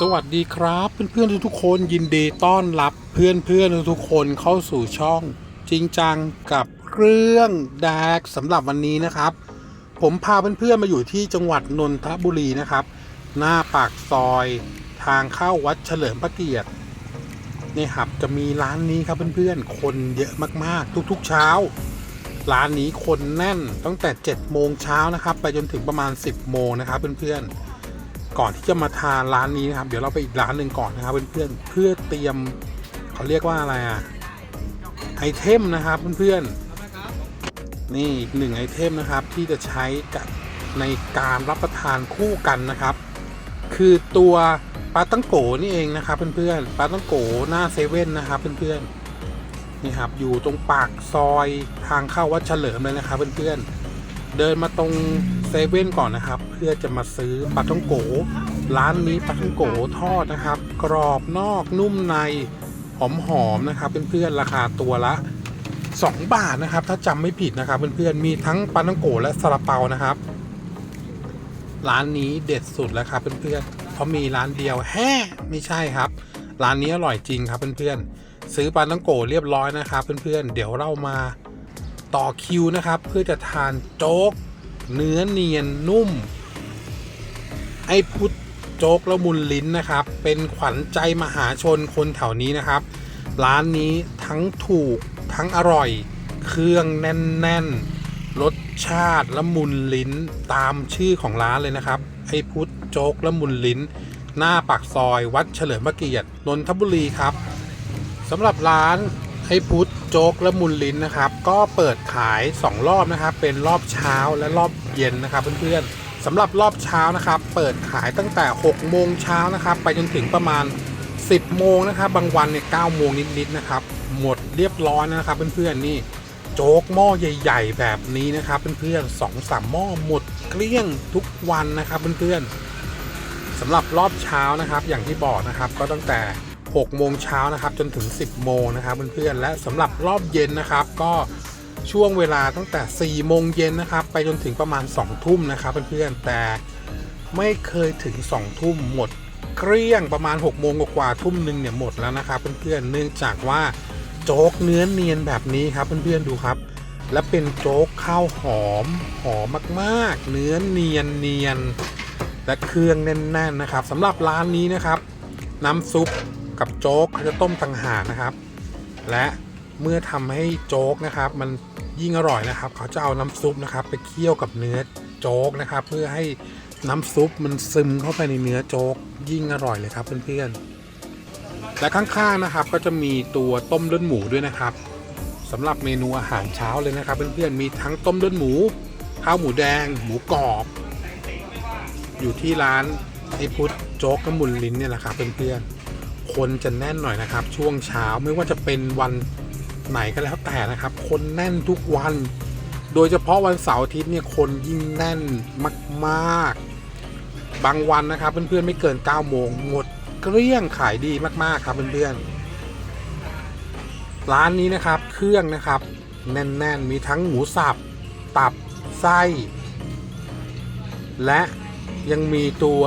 สวัสดีครับเพื่อนๆทุกๆคนยินดีต้อนรับเพื่อนๆทุกๆคนเข้าสู่ช่อง จริงจังกับเรื่องแดกสำหรับวันนี้นะครับ ผมพาเพื่อนๆมาอยู่ที่จังหวัดนนทบุรีนะครับ หน้าปากซอยทางเข้าวัดเฉลิมพระเกียรตินี่ครับจะมีร้านนี้ครับเพื่อนๆคนเยอะมากๆ ทุกๆเช้า ร้านนี้คนแน่นตั้งแต่7โมงเช้านะครับ ไปจนถึงประมาณ 10โมงนะครับเพื่อนๆ ก่อนที่จะมาทานร้านนี้นะครับเดี๋ยวเราไปอีกร้านหนึ่งก่อนนะครับเพื่อนๆเพื่อเตรียมเขาเรียกว่าอะไรอะไอเทมนะครับเพื่อนๆนี่อีกหนึ่งไอเทมนะครับที่จะใช้กับในการรับประทานคู่กันนะครับ คือตัวปลาตั้งโกนี่เองนะครับเพื่อนๆปลาตั้งโกหน้าเซเว่นนะครับเพื่อนๆนี่ครับอยู่ตรงปากซอยทางเข้าวัดเฉลิมเลยนะครับเพื่อนๆ เดินมาตรงเซเว่นก่อนนะครับ เพื่อจะมาซื้อปลาท่องโก ร้านนี้ปลาท่องโกทอดนะครับ กรอบนอกนุ่มในหอมหอมๆนะครับเพื่อนๆราคาตัวละ 2 บาทนะครับ ถ้าจำไม่ผิดนะครับเพื่อนๆมีทั้งปลาท่องโกและซาลาเปานะครับ ร้านนี้เด็ดสุดแล้วครับเพื่อนๆเพราะมีร้านเดียวแฮ่ไม่ใช่ครับ ร้านนี้อร่อยจริงครับเพื่อนๆซื้อปลาท่องโกเรียบร้อยนะครับเพื่อนๆเดี๋ยวเรามา ต่อคิวนะครับ เพื่อจะทานโจ๊ก เนื้อเนียนนุ่ม ไอ้พุทธโจ๊กละมุนลิ้นนะครับ เป็นขวัญใจมหาชนคนแถวนี้นะครับ ร้านนี้ทั้งถูกทั้งอร่อย เครื่องแน่นๆรสชาติละมุนลิ้นตามชื่อของร้านเลยนะครับ ไอ้พุทธโจ๊กละมุนลิ้น หน้าปากซอยวัดเฉลิมพระเกียรตินนทบุรีครับสำหรับร้าน ไอ้พุทธโจ๊กและมุนลิ้นนะครับ ก็เปิดขาย 2 รอบนะครับ เป็นรอบเช้าและรอบเย็นนะครับเพื่อนๆสำหรับรอบเช้านะครับ เปิดขายตั้งแต่6โมงเช้านะครับ ไปจนถึงประมาณ 10 โมงนะครับ บางวันเนี่ย9โมงนิดๆนะครับ หมดเรียบร้อยนะครับเพื่อนๆนี่โจ๊กหม้อใหญ่ ๆ แบบนี้นะครับเพื่อนๆสองสามหม้อหมดเกลี้ยงทุกวันนะครับเพื่อนๆสำหรับรอบเช้านะครับ อย่างที่บอกนะครับ ก็ตั้งแต่ 6 โมงเช้านะครับ จนถึง 10 โมงนะครับเพื่อนๆและสำหรับรอบเย็นนะครับ ก็ช่วงเวลาตั้งแต่ 4 โมงเย็นนะครับ ไปจนถึงประมาณ 2 ทุ่มนะครับเพื่อนๆแต่ไม่เคยถึง 2 ทุ่มหมดเกลี้ยงประมาณ 6 โมงกว่าทุ่มหนึ่งเนี่ยหมดแล้วนะครับเพื่อนๆเนื่องจากว่าโจ๊กเนื้อเนียนแบบนี้ครับเพื่อนๆดูครับ และเป็นโจ๊กข้าวหอมหอมมากๆ เนื้อเนียนเนียนและเครื่องแน่นๆนะครับสำหรับร้านนี้นะครับ น้ำซุป กับโจ๊กเขาจะต้มต่างหากนะครับ และเมื่อทำให้โจ๊กนะครับ มันยิ่งอร่อยนะครับ เขาจะเอาน้ำซุปนะครับ ไปเคี่ยวกับเนื้อโจ๊กนะครับ เพื่อให้น้ำซุปมันซึมเข้าไปในเนื้อโจ๊กยิ่งอร่อยเลยครับเพื่อนๆและข้างๆนะครับ ก็จะมีตัวต้มเลือดหมูด้วยนะครับสำหรับเมนูอาหารเช้าเลยนะครับเพื่อนๆมีทั้งต้มเลือดหมูข้าวหมูแดง หมูกรอบ อยู่ที่ร้านไอพุทธโจ๊กกระมุนลิ้นเนี่ยแหละครับเพื่อนๆ คนจะแน่นหน่อยนะครับ ช่วงเช้าไม่ว่าจะเป็นวันไหนก็แล้วแต่นะครับ คนแน่นทุกวัน โดยเฉพาะวันเสาร์อาทิตย์เนี่ยคนยิ่งแน่นมากๆ บางวันนะครับเพื่อนๆไม่เกิน9โมงหมดเกลี้ยงขายดีมากๆครับเพื่อนๆร้านนี้นะครับเครื่องนะครับ แน่นๆมีทั้งหมูสับตับไส้ และ ยังมีตัว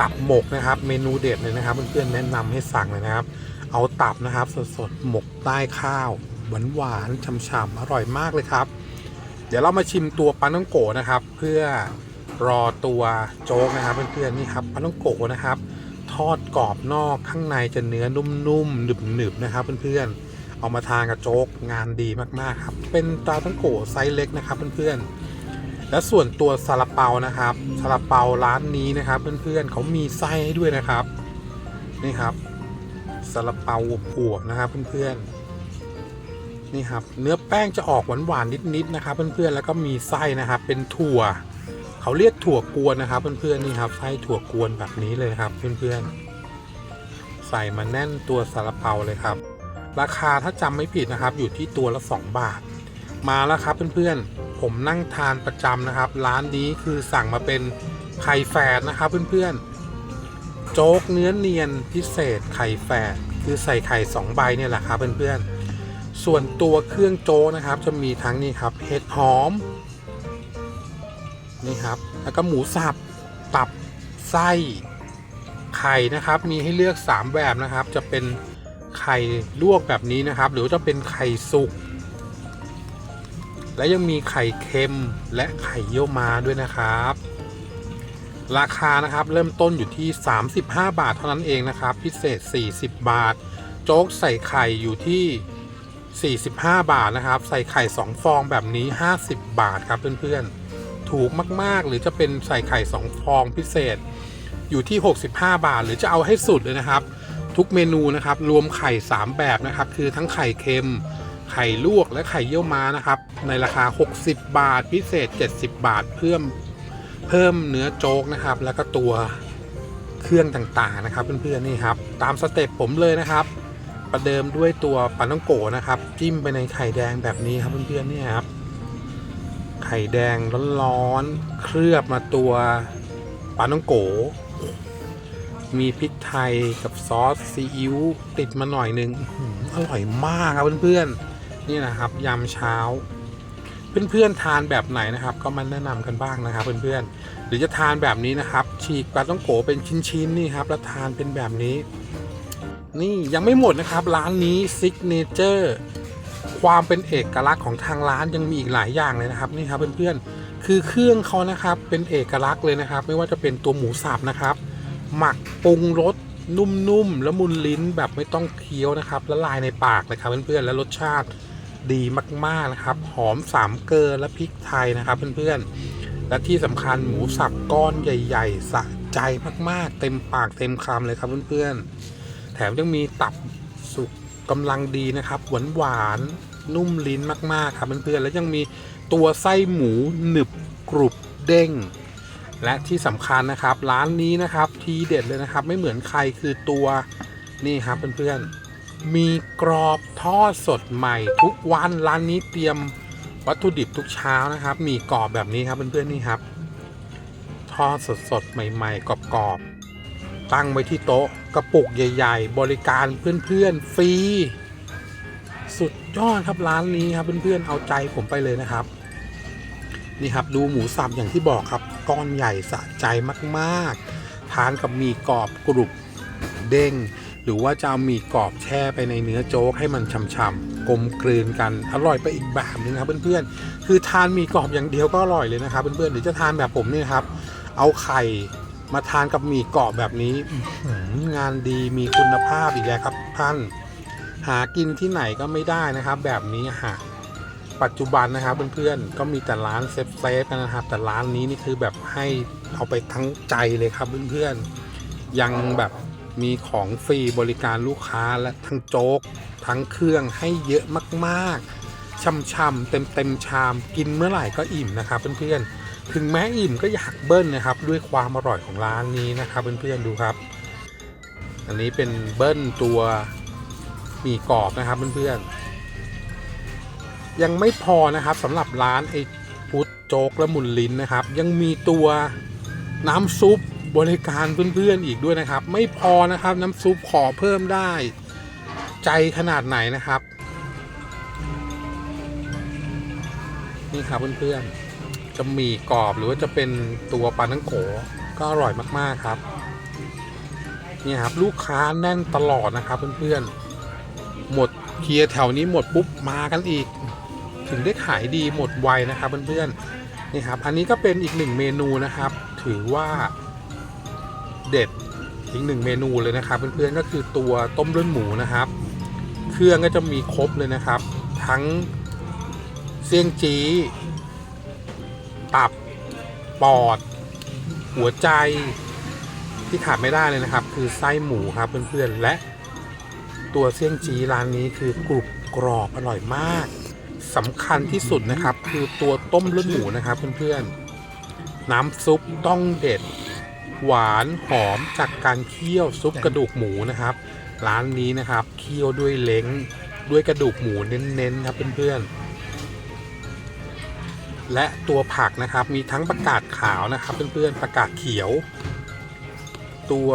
ตับหมกนะครับ เมนูเด็ดเลยนะครับเพื่อนๆแนะนำให้สั่งเลยนะครับ เอาตับนะครับ สดๆหมกใต้ข้าวหวานหวานๆฉ่ำๆอร่อยมากเลยครับ เดี๋ยวเรามาชิมตัวปลาต้องโกะนะครับ เพื่อรอตัวโจ๊กนะครับเพื่อนๆนี่ครับปลาต้องโกะนะครับ ทอดกรอบนอกข้างในจะเนื้อนุ่มๆหนึบๆนะครับเพื่อนๆเอามาทานกับโจ๊กงานดีมากๆครับเป็นปลาต้องโกะไซส์เล็กนะครับเพื่อนๆ และส่วนตัวซาลาเปานะครับซาลาเปาร้านนี้นะครับ เพื่อนๆเขามีไส้ให้ด้วยนะครับนี่ครับซาลาเปาอวบๆนะครับเพื่อนๆนี่ครับ เนื้อแป้งจะออกหวานๆนิดๆนะครับ เพื่อนๆแล้วก็มีไส้นะครับ เป็นถั่วเขาเรียกถั่วกวนนะครับเพื่อนๆนี่ครับไส้ถั่วกวนแบบนี้เลยครับ เพื่อนๆ ใส่มาแน่นตัวซาลาเปาเลยครับ ราคาถ้าจำไม่ผิดนะครับ อยู่ที่ตัวละ 2 บาท มาแล้วครับเพื่อนๆ ผมนั่งทานประจำนะครับ ร้านนี้คือสั่งมาเป็นไข่แฝดนะครับเพื่อนๆ โจ๊กเนื้อเนียนพิเศษไข่แฝดคือใส่ไข่2ใบเนี่ยแหละครับเพื่อนๆ ส่วนตัวเครื่องโจ๊กนะครับ จะมีทั้งนี่ครับเห็ดหอมนี่ครับแล้วก็หมูสับตับไส้ไข่นะครับ มีให้เลือก 3 แบบนะครับ จะเป็นไข่ลวกแบบนี้นะครับ หรือจะเป็นไข่สุก และยังมีไข่เค็มและไข่เยี่ยวม้าด้วยนะครับ ราคานะครับเริ่มต้นอยู่ที่ 35 บาทเท่านั้นเองนะครับ พิเศษ 40 บาท โจ๊กใส่ไข่อยู่ที่ 45 บาทนะครับ ใส่ไข่ 2 ฟองแบบนี้ 50 บาทครับเพื่อนๆ ถูกมากๆ หรือจะเป็นใส่ไข่ 2 ฟองพิเศษอยู่ที่ 65 บาท หรือจะเอาให้สุดเลยนะครับ ทุกเมนูนะครับ รวมไข่ 3 แบบนะครับ คือทั้งไข่เค็ม ไข่ลวกและไข่เยี่ยวม้านะครับ ในราคา 60 บาท พิเศษ 70 บาท เพิ่มเพิ่มเนื้อโจ๊กนะครับ แล้วก็ตัวเครื่องต่างๆนะครับ เพื่อนๆนี่ครับ ตามสเต็ปผมเลยนะครับ ประเดิมด้วยตัวปาน้องโกะนะครับ จิ้มไปในไข่แดงแบบนี้ครับเพื่อนๆนี่ครับ ไข่แดงร้อนๆเคลือบมาตัวปาน้องโกะมีพริกไทยกับซอสซีอิ๊วติดมาหน่อยหนึงอร่อยมากครับเพื่อนๆ นี่นะครับยามเช้า เพื่อนๆทานแบบไหนนะครับ ก็มาแนะนำกันบ้างนะครับ เพื่อนๆหรือจะทานแบบนี้นะครับ ฉีกปลาต้องโกเป็นชิ้นๆนี่ครับแล้วทานเป็นแบบนี้ นี่ยังไม่หมดนะครับ ร้านนี้ซิกเนเจอร์ความเป็นเอกลักษณ์ของทางร้านยังมีอีกหลายอย่างเลยนะครับนี่ครับเพื่อนๆคือเครื่องเขานะครับเป็นเอกลักษณ์เลยนะครับ ไม่ว่าจะเป็นตัวหมูสับนะครับ หมักปรุงรสนุ่มๆแล้วมุนลิ้นแบบไม่ต้องเคี้ยวนะครับละลายในปากเลยครับเพื่อนๆและรสชาติ ดีมากๆนะครับ หอมสามเกลือและพริกไทยนะครับเพื่อนๆ และที่สำคัญหมูสับก้อนใหญ่ๆสะใจมากๆ เต็มปากเต็มคำเลยครับเพื่อนๆ แถมยังมีตับสุกกำลังดีนะครับหวานหวานนุ่มลิ้นมากๆครับเพื่อนๆ แล้วยังมีตัวไส้หมูหนึบกรุบเด้ง และที่สำคัญนะครับ ร้านนี้นะครับทีเด็ดเลยนะครับ ไม่เหมือนใครคือตัวนี่ครับเพื่อนๆ มีกรอบทอดสดใหม่ทุกวันร้านนี้เตรียมวัตถุดิบทุกเช้านะครับ มีกรอบแบบนี้ครับเพื่อนๆนี่ครับ ทอดสดๆใหม่ ๆ กรอบๆตั้งไว้ที่โต๊ะกระปุกใหญ่ ๆ บริการเพื่อนๆฟรีสุดยอดครับร้านนี้ครับเพื่อนๆเอาใจผมไปเลยนะครับ นี่ครับดูหมูสับอย่างที่บอกครับก้อนใหญ่สะใจมากๆ ทานกับมีกรอบกรุบเด้ง หรือว่าจะเอาหมี่กรอบแช่ไปในเนื้อโจ๊กให้มันฉ่ำๆกลมกลืนกันอร่อยไปอีกแบบนึงครับเพื่อนๆคือทานหมี่กรอบอย่างเดียวก็อร่อยเลยนะครับเพื่อนๆหรือจะทานแบบผมนี่ครับ เอาไข่มาทานกับหมี่กรอบแบบนี้งานดีมีคุณภาพอีกแล้วครับท่าน หากินที่ไหนก็ไม่ได้นะครับ แบบนี้หาปัจจุบันนะครับเพื่อนๆก็มีแต่ร้านเซฟเซฟๆนะครับ แต่ร้านนี้นี่คือแบบให้เอาไปทั้งใจเลยครับเพื่อนๆยังแบบ มีของฟรีบริการลูกค้าและทั้งโจ๊ก ทั้งเครื่องให้เยอะมากๆช่ำๆเต็มๆชามกินเมื่อไหร่ก็อิ่มนะครับเพื่อนๆ ถึงแม้อิ่มก็อยากเบิ้ลนะครับ ด้วยความอร่อยของร้านนี้นะครับเพื่อนๆดูครับ อันนี้เป็นเบิ้ลตัวหมี่กรอบนะครับเพื่อนๆ ยังไม่พอนะครับสำหรับร้านไอ้พุทธโจ๊กและมุนลิ้นนะครับ ยังมีตัวน้ำซุป บริการเพื่อนๆอีกด้วยนะครับ ไม่พอนะครับ น้ำซุปขอเพิ่มได้ ใจขนาดไหนนะครับ นี่ครับเพื่อนๆจะมีกรอบหรือว่าจะเป็นตัวปลาทั้งโขก็อร่อยมากๆครับนี่ครับลูกค้าแน่นตลอดนะครับเพื่อนๆหมดเคลียร์แถวนี้หมดปุ๊บมากันอีก ถึงได้ขายดีหมดไวนะครับเพื่อนๆนี่ครับ อันนี้ก็เป็นอีกหนึ่งเมนูนะครับ ถือว่า เด็ดอีกหนึ่งเมนูเลยนะครับเพื่อนๆก็คือตัวต้มเลือดหมูนะครับ เครื่องก็จะมีครบเลยนะครับ ทั้งเสี่ยงจีตับปอด หัวใจที่ขาดไม่ได้เลยนะครับ คือไส้หมูครับเพื่อนๆและตัวเสี่ยงจีร้านนี้คือกรุบกรอบอร่อยมากสำคัญที่สุดนะครับ คือตัวต้มเลือดหมูนะครับเพื่อนๆน้ำซุปต้องเด็ด หวานหอมจากการเคี่ยวซุปกระดูกหมูนะครับ ร้านนี้นะครับเคี่ยวด้วยเล้งด้วยกระดูกหมูเน้นๆครับเพื่อนๆและตัวผักนะครับมีทั้งประกาศขาวนะครับเพื่อนๆประกาศเขียว ตัว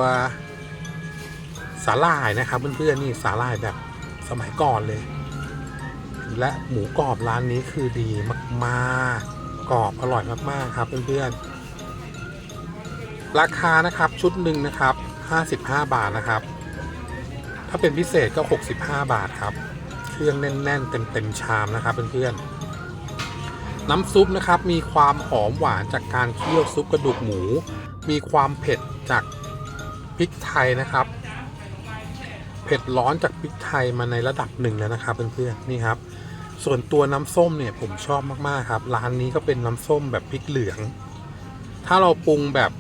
สาหร่ายนะครับเพื่อนๆนี่สาหร่ายแบบสมัยก่อนเลย และหมูกรอบร้านนี้คือดีมาก ๆ กรอบอร่อยมากๆครับเพื่อนๆ ราคานะครับชุดหนึ่งนะครับ 55 บาทนะครับ ถ้าเป็นพิเศษก็ 65 บาทครับ เครื่องแน่นๆ เต็มๆชามนะครับเพื่อนๆ น้ำซุปนะครับมีความหอมหวานจากการเคี่ยวซุปกระดูกหมู มีความเผ็ดจากพริกไทยนะครับ เผ็ดร้อนจากพริกไทยมาในระดับหนึ่งแล้วนะครับเพื่อนๆนี่ครับ ส่วนตัวน้ำส้มเนี่ยผมชอบมากๆครับ ร้านนี้ก็เป็นน้ำส้มแบบพริกเหลือง ถ้าเราปรุงแบบ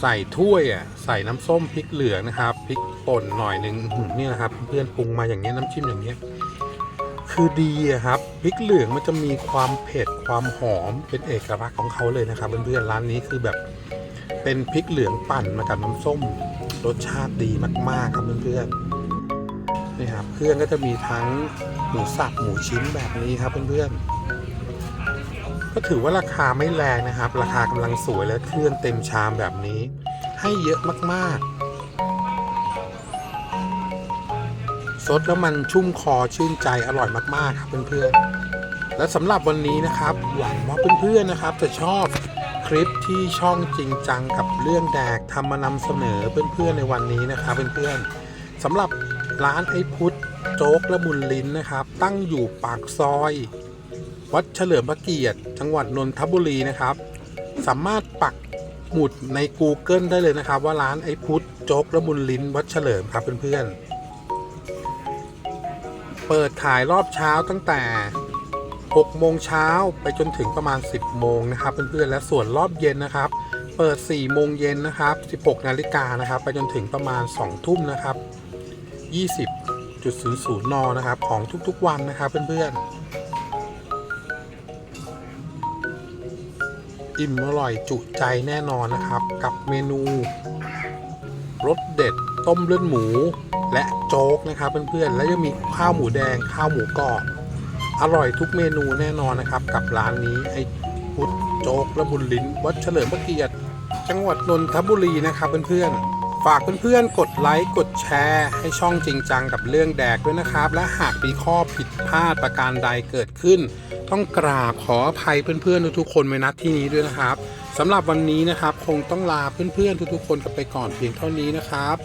ใส่ถ้วยอะใส่น้ำส้มพริกเหลืองนะครับพริกป่นหน่อยหนึ่งนี่นะครับ เพื่อนปรุงมาอย่างเงี้ยน้ำจิ้มอย่างเงี้ยคือดีอะครับพริกเหลืองมันจะมีความเผ็ดความหอมเป็นเอกลักษณ์ของเขาเลยนะครับเพื่อนๆร้านนี้คือแบบเป็นพริกเหลืองปั่นมากับน้ำส้ม รสชาติดีมากๆครับเพื่อนๆนี่ครับเครื่องก็จะมีทั้งหมูสับหมูชิ้นแบบนี้ครับเพื่อนๆ ก็ถือว่าราคาไม่แรงนะครับ ราคากำลังสวยและเครื่องเต็มชามแบบนี้ ให้เยอะมากๆซดแล้วมันชุ่มคอชื่นใจอร่อยมากๆครับเพื่อนๆ และสำหรับวันนี้นะครับ หวังว่าเพื่อนๆนะครับ จะชอบคลิปที่ช่องจริงจังกับเรื่องแดกทำมานำเสนอเพื่อนๆในวันนี้นะครับเพื่อนๆสำหรับร้านไอ้พุทธโจ๊กและบุญลิ้นนะครับ ตั้งอยู่ปากซอย วัดเฉลิมพระเกียรติ จังหวัดนนทบุรีนะครับ สามารถปักหมุดใน Google ได้เลยนะครับ ว่าร้านไอ้พุทธโจ๊กและบุญลิ้นวัดเฉลิมครับเพื่อนๆ เปิดขายรอบเช้าตั้งแต่ 6 โมงเช้าไปจนถึงประมาณ 10 โมงนะครับเพื่อนๆ และส่วนรอบเย็นนะครับ เปิด 4 โมงเย็นนะครับ 16 นาฬิกานะครับ ไปจนถึงประมาณ 2 ทุ่มนะครับ 20.00 น นะครับ ของทุกๆวันนะครับเพื่อนๆ อิ่มอร่อยจุใจแน่นอนนะครับ กับเมนูรสเด็ดต้มเลือดหมู และโจ๊กนะครับเพื่อนๆแล้วยังมีข้าวหมูแดงข้าวหมูกรอบอร่อยทุกเมนูแน่นอนนะครับ กับร้านนี้ไอ้พุทโจ๊กและบุญลิ้น วัดเฉลิมพระเกียรติจังหวัดนนทบุรีนะครับเพื่อนๆ ฝากเพื่อนๆ กดไลค์ กดแชร์ ให้ช่องจริงจังกับเรื่องแดกด้วยนะครับ และหากมีข้อผิดพลาดประการใดเกิดขึ้น ต้องกราบขออภัยเพื่อนๆ ทุกๆคนไว้นัดที่นี้ด้วยนะครับสำหรับวันนี้นะครับ คงต้องลาเพื่อนๆ ทุกๆ คนกันไปก่อนเพียงเท่านี้นะครับ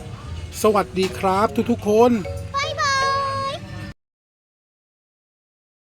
สวัสดีครับทุกๆ คน